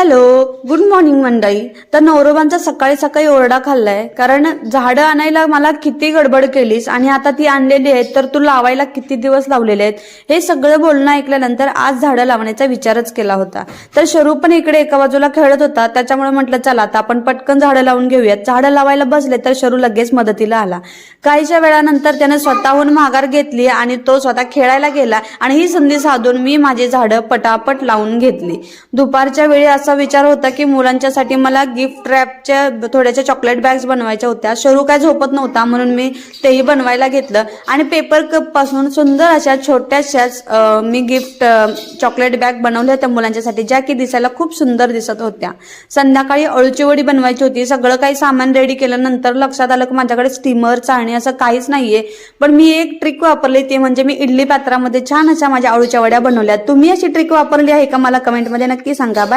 Hello good morning मंडई तर नवरोबांचा सकाळी सकाळी ओरडा खाल्लाय. कारण झाडं आणायला मला किती गडबड केलीस आणि आता ती आणलेली आहेत तर तू लावायला किती दिवस लावलेले आहेत? हे सगळं बोलणं ऐकल्यानंतर आज झाडं लावण्याचा विचारच केला होता. तर शरू पण इकडे एका बाजूला खेळत होता त्याच्यामुळे म्हटलं चला आता आपण पटकन झाडं लावून घेऊयात. झाडं लावायला बसले तर शरू लगेच मदतीला आला. काहीच्या वेळानंतर त्याने स्वतःहून माघार घेतली आणि तो स्वतः खेळायला गेला आणि ही संधी साधून मी माझी झाडं पटापट लावून घेतली. दुपारच्या वेळी असं असा विचार होता की मुलांच्यासाठी मला गिफ्ट रॅपच्या थोड्याशा चॉकलेट बॅग्स बनवायच्या होत्या. शरू काय झोपत नव्हता म्हणून मी तेही बनवायला घेतलं. आणि पेपर कपपासून सुंदर अशा छोट्याशाच मी गिफ्ट चॉकलेट बॅग बनवल्या होत्या मुलांच्यासाठी ज्या की दिसायला खूप सुंदर दिसत होत्या. संध्याकाळी अळूची वडी बनवायची होती. सगळं काही सामान रेडी केल्यानंतर लक्षात आलं की माझ्याकडे स्टीमर चाळणी असं काहीच नाहीये. पण मी एक ट्रिक वापरली ते म्हणजे मी इडली पात्रामध्ये छान अशा माझ्या अळूच्या वड्या बनवल्या. तुम्ही अशी ट्रिक वापरली आहे का? मला कमेंटमध्ये नक्की सांगा. बाय